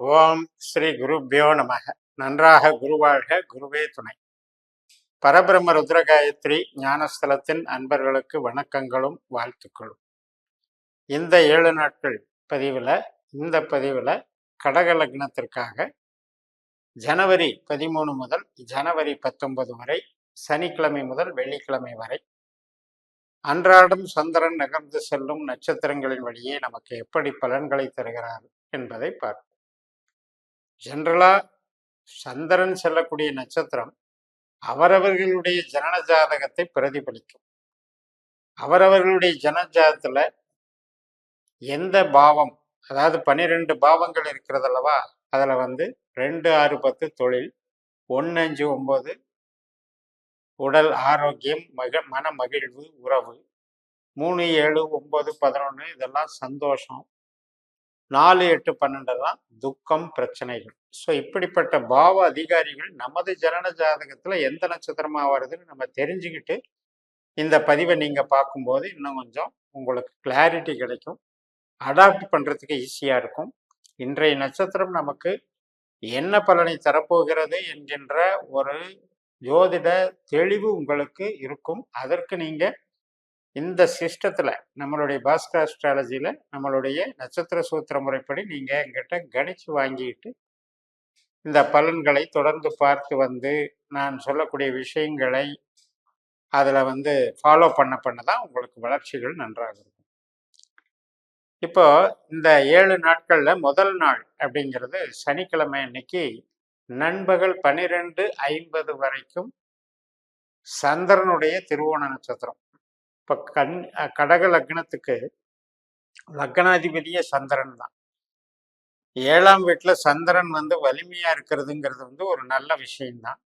ஓம் ஸ்ரீ குருபியோ நமக. நன்றாக குருவாழ்க குருவே துணை. பரபிரம்ம ருத்ரகாயத்ரி ஞானஸ்தலத்தின் அன்பர்களுக்கு வணக்கங்களும் வாழ்த்துக்களும். இந்த ஏழு நாட்கள் பதிவில் இந்த பதிவில் கடக லக்னத்திற்காக ஜனவரி பதிமூணு முதல் ஜனவரி பத்தொன்பது வரை சனிக்கிழமை முதல் வெள்ளிக்கிழமை வரை அன்றாடம் சந்திரன் நகர்ந்து செல்லும் நட்சத்திரங்களின் வழியே நமக்கு எப்படி பலன்களை தருகிறார் என்பதை பார்ப்போம். ஜென்ரலா சந்திரன் செல்லக்கூடிய நட்சத்திரம் அவரவர்களுடைய ஜனன ஜாதகத்தை பிரதிபலிக்கும். அவரவர்களுடைய ஜனஜாதத்தில் எந்த பாவம் அதாவது பன்னிரெண்டு பாவங்கள் இருக்கிறது அல்லவா வந்து ரெண்டு ஆறு பத்து தொழில் ஒன்று அஞ்சு ஒம்பது உடல் ஆரோக்கியம் மக மன மகிழ்வு உறவு மூணு ஏழு ஒம்பது பதினொன்று இதெல்லாம் சந்தோஷம் நாலு எட்டு பன்னெண்டெல்லாம் துக்கம் பிரச்சனைகள். ஸோ இப்படிப்பட்ட பாவ அதிகாரிகள் நமது ஜனன ஜாதகத்தில் எந்த நட்சத்திரமாக வருதுன்னு நம்ம தெரிஞ்சுக்கிட்டு இந்த பதிவை நீங்கள் பார்க்கும்போது இன்னும் கொஞ்சம் உங்களுக்கு கிளாரிட்டி கிடைக்கும். அடாப்ட் பண்ணுறதுக்கு ஈஸியாக இருக்கும். இன்றைய நட்சத்திரம் நமக்கு என்ன பலனை தரப்போகிறது என்கின்ற ஒரு ஜோதிட தெளிவு உங்களுக்கு இருக்கும். அதற்கு நீங்கள் இந்த சிஸ்டத்தில் நம்மளுடைய பாஸ்கர் அஸ்ட்ராலஜியில் நம்மளுடைய நட்சத்திர சூத்திர முறைப்படி நீங்கள் எங்கிட்ட கணிச்சு வாங்கிட்டு இந்த பலன்களை தொடர்ந்து பார்த்து வந்து நான் சொல்லக்கூடிய விஷயங்களை அதில் வந்து ஃபாலோ பண்ண பண்ண தான் உங்களுக்கு வளர்ச்சிகள் நன்றாக இருக்கும். இப்போ இந்த ஏழு நாட்களில் முதல் நாள் அப்படிங்கிறது சனிக்கிழமை அன்னைக்கு நண்பகல் பன்னிரெண்டு ஐம்பது வரைக்கும் சந்திரனுடைய திருவோண நட்சத்திரம். இப்போ கண் கடக லக்னத்துக்கு லக்னாதிபதியே சந்திரன் தான். ஏழாம் வீட்டில் சந்திரன் வந்து வலிமையாக இருக்கிறதுங்கிறது வந்து ஒரு நல்ல விஷயம்தான்.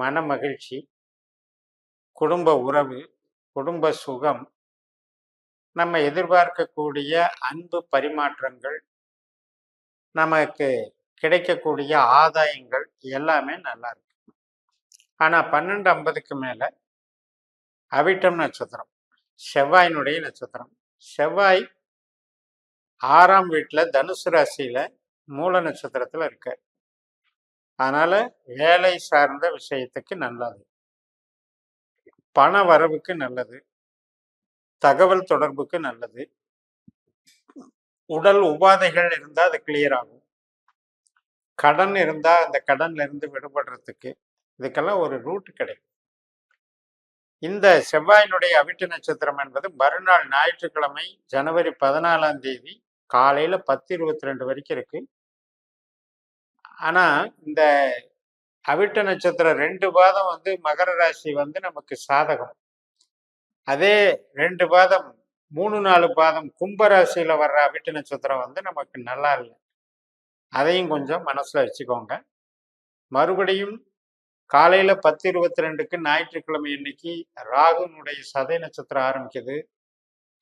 மன மகிழ்ச்சி குடும்ப உறவு குடும்ப சுகம் நம்ம எதிர்பார்க்கக்கூடிய அன்பு பரிமாற்றங்கள் நமக்கு கிடைக்கக்கூடிய ஆதாயங்கள் எல்லாமே நல்லா இருக்கு. ஆனால் பன்னெண்டு ஐம்பதுக்கு மேலே அவிட்டம் நட்சத்திரம் செவ்வாயினுடைய நட்சத்திரம். செவ்வாய் ஆறாம் வீட்டில் தனுசு ராசியில் மூல நட்சத்திரத்தில் இருக்க. அதனால் வேலை சார்ந்த விஷயத்துக்கு நல்லது. பண வரவுக்கு நல்லது. தகவல் தொடர்புக்கு நல்லது. உடல் உபாதைகள் இருந்தால் அது கிளியர் ஆகும். கடன் இருந்தால் அந்த கடன்ல இருந்து விடுபடுறதுக்கு இதுக்கெல்லாம் ஒரு ரூட் கிடைக்கும். இந்த செவ்வாயினுடைய அவிட்டு நட்சத்திரம் என்பது மறுநாள் ஞாயிற்றுக்கிழமை ஜனவரி பதினாலாம் தேதி காலையில் பத்து இருபத்தி ரெண்டு வரைக்கும் இருக்கு. ஆனால் இந்த அவிட்ட நட்சத்திரம் ரெண்டு பாதம் வந்து மகர ராசி வந்து நமக்கு சாதகம். அதே ரெண்டு பாதம் மூணு நாலு பாதம் கும்பராசியில் வர்ற அவிட்ட நட்சத்திரம் வந்து நமக்கு நல்லா இல்லை. அதையும் கொஞ்சம் மனசில் வச்சுக்கோங்க. மறுபடியும் காலையில் பத்து இருபத்தி ரெண்டுக்கு ஞாயிற்றுக்கிழமை இன்னைக்கு ராகுனுடைய சதை நட்சத்திரம் ஆரம்பிக்குது.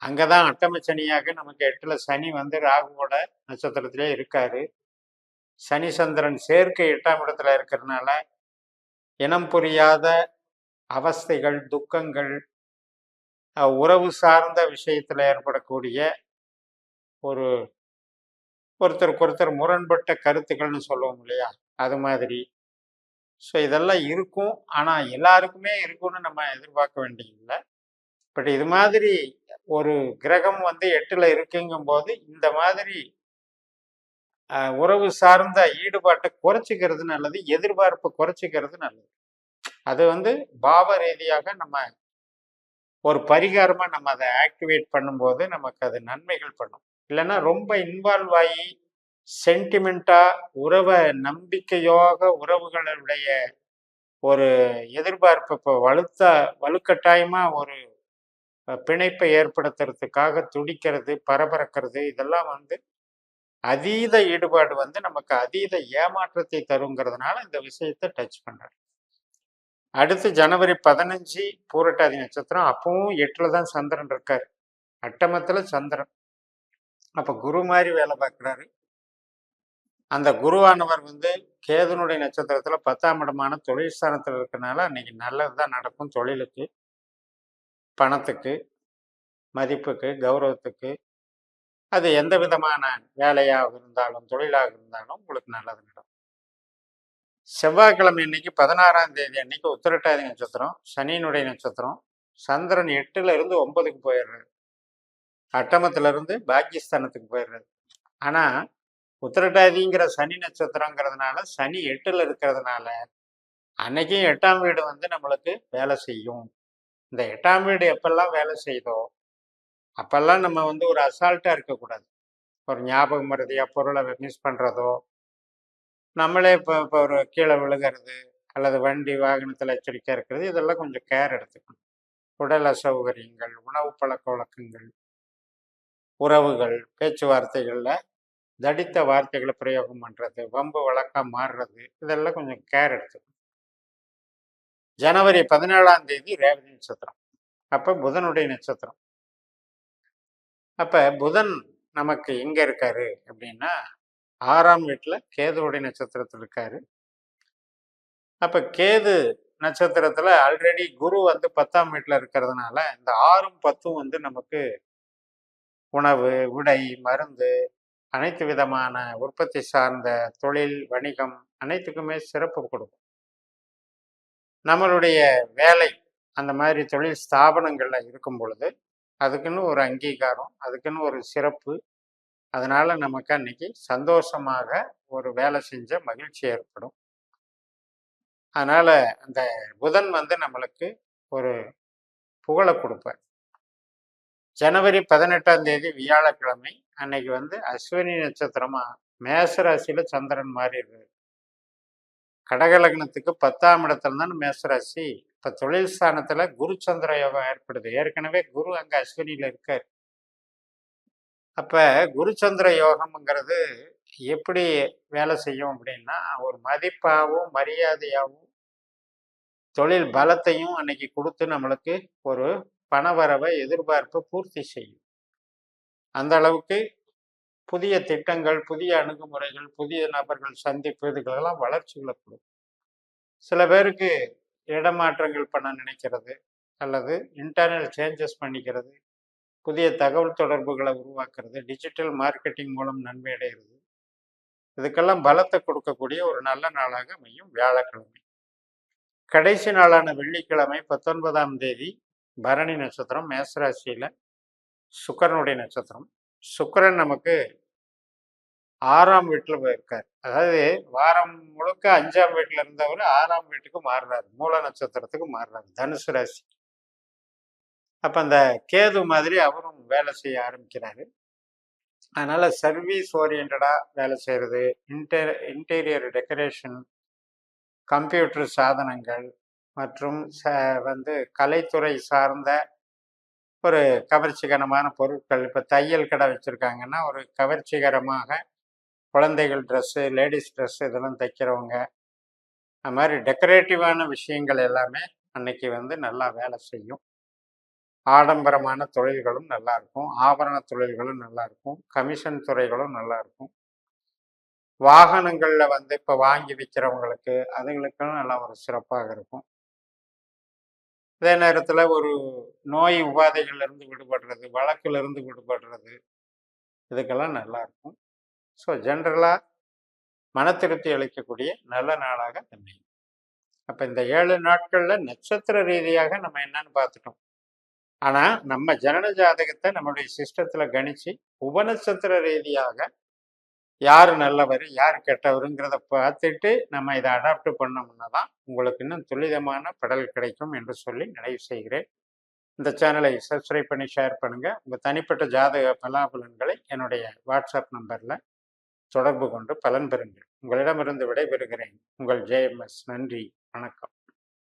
அங்கே தான் அட்டமச்சனியாக நமக்கு எட்டில் சனி வந்து ராகுவோட நட்சத்திரத்திலே இருக்காரு. சனி சந்திரன் சேர்க்கை எட்டாம் இடத்துல இருக்கிறதுனால இனம் புரியாத அவஸ்தைகள் துக்கங்கள் உறவு சார்ந்த விஷயத்தில் ஏற்படக்கூடிய ஒரு ஒருத்தருக்கு ஒருத்தர் முரண்பட்ட கருத்துக்கள்னு சொல்லுவோம் இல்லையா? அது மாதிரி ஸோ இதெல்லாம் இருக்கும். ஆனால் எல்லாருக்குமே இருக்கும்னு நம்ம எதிர்பார்க்க வேண்டியதில்லை. பட் இது மாதிரி ஒரு கிரகம் வந்து எட்டில் இருக்குங்கும் போது இந்த மாதிரி உறவு சார்ந்த ஈடுபாட்டை குறைச்சிக்கிறது நல்லது எதிர்பார்ப்பு குறைச்சிக்கிறது நல்லது. அது வந்து பாவ ரீதியாக நம்ம ஒரு பரிகாரமாக நம்ம அதை ஆக்டிவேட் பண்ணும்போது நமக்கு அது நன்மைகள் பண்ணும். இல்லைன்னா ரொம்ப இன்வால்வ் ஆகி சென்டிமெண்டா உறவை நம்பிக்கையோக உறவுகளுடைய ஒரு எதிர்பார்ப்பு இப்போ வலுத்த வலுக்கட்டாயமா ஒரு பிணைப்பை ஏற்படுத்துறதுக்காக துடிக்கிறது பரபரக்கிறது இதெல்லாம் வந்து அதீத ஈடுபாடு வந்து நமக்கு அதீத ஏமாற்றத்தை தருங்கிறதுனால இந்த விஷயத்தை டச் பண்றாரு. அடுத்து ஜனவரி பதினஞ்சு பூரட்டாதி நட்சத்திரம் அப்பவும் எட்டில் தான் சந்திரன் இருக்கார். அட்டமத்துல சந்திரன். அப்ப குரு மாதிரி வேலை பார்க்குறாரு. அந்த குருவானவர் வந்து கேதுனுடைய நட்சத்திரத்தில் பத்தாம் இடமான தொழில் ஸ்தானத்தில் இருக்கனால அன்னைக்கு நல்லது தான் நடக்கும் தொழிலுக்கு பணத்துக்கு மதிப்புக்கு கௌரவத்துக்கு. அது எந்த விதமான வேலையாக இருந்தாலும் தொழிலாக இருந்தாலும் உங்களுக்கு நல்லது நடக்கும். செவ்வாய்க்கிழமை இன்னைக்கு பதினாறாம் தேதி அன்னைக்கு உத்திரட்டாதி நட்சத்திரம் சனியினுடைய நட்சத்திரம். சந்திரன் எட்டுல இருந்து ஒன்பதுக்கு போயிடுறாரு. அட்டமத்துல இருந்து பாக்கியஸ்தானத்துக்கு போயிடுறாரு. ஆனால் உத்திரட்டாதிங்கிற சனி நட்சத்திரங்கிறதுனால சனி எட்டில் இருக்கிறதுனால அன்னைக்கும் எட்டாம் வீடு வந்து நம்மளுக்கு வேலை செய்யும். இந்த எட்டாம் வீடு எப்பெல்லாம் வேலை செய்தோ அப்பெல்லாம் நம்ம வந்து ஒரு அசால்ட்டாக இருக்கக்கூடாது. ஒரு ஞாபகம் மறதியாக பொருளை மிஸ் பண்ணுறதோ நம்மளே இப்போ இப்போ ஒரு கீழே விழுகிறது அல்லது வண்டி வாகனத்தில் எச்சரிக்கையாக இருக்கிறது இதெல்லாம் கொஞ்சம் கேர் எடுத்துக்கணும். உடல் அசௌகரியங்கள் உணவு பழக்க வழக்கங்கள் உறவுகள் பேச்சுவார்த்தைகளில் தடித்த வார்த்தைகளை பிரயோகம் பண்ணுறது வம்பு வழக்கம் மாறுறது இதெல்லாம் கொஞ்சம் கேர் எடுத்துக்கணும் ஜனவரி பதினேழாம் தேதி ரேவதி நட்சத்திரம். அப்போ புதனுடைய நட்சத்திரம். அப்போ புதன் நமக்கு எங்கே இருக்காரு அப்படின்னா ஆறாம் வீட்டில் கேதுவுடைய நட்சத்திரத்தில் இருக்காரு. அப்போ கேது நட்சத்திரத்தில் ஆல்ரெடி குரு வந்து பத்தாம் வீட்டில் இருக்கிறதுனால இந்த ஆறும் பத்தும் வந்து நமக்கு உணவு உடை மருந்து அனைத்து விதமான உற்பத்தி சார்ந்த தொழில் வணிகம் அனைத்துக்குமே சிறப்பு கொடுக்கும். நம்மளுடைய வேலை அந்த மாதிரி தொழில் ஸ்தாபனங்களில் இருக்கும் பொழுது அதுக்குன்னு ஒரு அங்கீகாரம் அதுக்குன்னு ஒரு சிறப்பு. அதனால் நமக்கு அன்னைக்கு சந்தோஷமாக ஒரு வேலை செஞ்ச மகிழ்ச்சி ஏற்படும். அதனால் அந்த புதன் வந்து நம்மளுக்கு ஒரு புகழை கொடுப்பார். ஜனவரி பதினெட்டாம் தேதி வியாழக்கிழமை அன்னைக்கு வந்து அஸ்வினி நட்சத்திரமா மேசராசியில சந்திரன் மாறி இருக்கு கடகலக்னத்துக்கு பத்தாம் இடத்துல தான் மேசராசி. இப்ப தொழில் ஸ்தானத்துல குரு சந்திர யோகம் ஏற்படுது. ஏற்கனவே குரு அங்க அஸ்வினியில இருக்கார். அப்ப குருச்சந்திர யோகம்ங்கிறது எப்படி வேலை செய்யும் அப்படின்னா ஒரு மதிப்பாகவும் மரியாதையாகவும் தொழில் பலத்தையும் அன்னைக்கு கொடுத்து நம்மளுக்கு ஒரு பணவரவை எதிர்பார்ப்பு பூர்த்தி செய்யும். அந்த அளவுக்கு புதிய திட்டங்கள் புதிய அணுகுமுறைகள் புதிய நபர்கள் சந்திப்பு இதுகளெல்லாம் வளர்ச்சிகளை கொடுக்கும் சில பேருக்கு இடமாற்றங்கள் பண்ண நினைக்கிறது அல்லது இன்டர்னல் சேஞ்சஸ் பண்ணிக்கிறது. புதிய தகவல் தொடர்புகளை உருவாக்குறது டிஜிட்டல் மார்க்கெட்டிங் மூலம் நன்மை அடைகிறது. இதுக்கெல்லாம் பலத்தை கொடுக்கக்கூடிய ஒரு நல்ல நாளாக அமையும் வியாழக்கிழமை. கடைசி நாளான வெள்ளிக்கிழமை பத்தொன்பதாம் தேதி பரணி நட்சத்திரம் மேசராசியில் சுக்கரனுடைய நட்சத்திரம். சுக்கரன் நமக்கு ஆறாம் வீட்டில் போயிருக்கார். அதாவது வாரம் முழுக்க அஞ்சாம் வீட்டில் இருந்தவர் ஆறாம் வீட்டுக்கு மாறுறாரு. மூல நட்சத்திரத்துக்கு மாறுறாரு. தனுசு ராசி. அப்போ அந்த கேது மாதிரி அவரும் வேலை செய்ய ஆரம்பிக்கிறாரு. அதனால் சர்வீஸ் ஓரியன்டாக வேலை செய்கிறது இன்டர் இன்டீரியர் டெக்கரேஷன் கம்ப்யூட்டர் சாதனங்கள் மற்றும் ச வந்து கலைத்துறை சார்ந்த ஒரு கவர்ச்சிகரமான பொருட்கள். இப்போ தையல் கடை வச்சுருக்காங்கன்னா ஒரு கவர்ச்சிகரமாக குழந்தைகள் ட்ரெஸ்ஸு லேடிஸ் ட்ரெஸ்ஸு இதெல்லாம் தைக்கிறவங்க. அது மாதிரி டெக்கரேட்டிவான விஷயங்கள் எல்லாமே அன்னைக்கு வந்து நல்லா வேலை செய்யும். ஆடம்பரமான தொழில்களும் நல்லா இருக்கும். ஆபரண தொழில்களும் நல்லா இருக்கும். கமிஷன் துறைகளும் நல்லா இருக்கும். வந்து இப்போ வாங்கி விற்கிறவங்களுக்கு அதுங்களுக்கும் நல்லா ஒரு சிறப்பாக இருக்கும். அதே நேரத்தில் ஒரு நோய் உபாதைகள்லேருந்து விடுபடுறது வழக்கிலிருந்து விடுபடுறது இதுக்கெல்லாம் நல்லா இருக்கும். ஸோ ஜென்ரலாக மன திருப்தி அளிக்கக்கூடிய நல்ல நாளாக அமையும். அப்போ இந்த ஏழு நாட்களில் நட்சத்திர ரீதியாக நம்ம என்னன்னு பார்த்துட்டோம். ஆனால் நம்ம ஜனன ஜாதகத்தை நம்மளுடைய சிஸ்டத்தில் கணிச்சு உபநட்சத்திர ரீதியாக யார் நல்லவர் யார் கெட்டவருங்கிறத பார்த்துட்டு நம்ம இதை அடாப்ட் பண்ணோம்னா தான் உங்களுக்கு இன்னும் துல்லிதமான படல் கிடைக்கும் என்று சொல்லி நிறைவு செய்கிறேன். இந்த சேனலை சப்ஸ்கிரைப் பண்ணி ஷேர் பண்ணுங்கள் உங்கள் தனிப்பட்ட ஜாதக பலாபலன்களை என்னுடைய வாட்ஸ்அப் நம்பரில் தொடர்பு கொண்டு பலன் பெறுங்கள். உங்களிடமிருந்து விடைபெறுகிறேன். உங்கள் ஜேஎம்எஸ் நன்றி. வணக்கம்.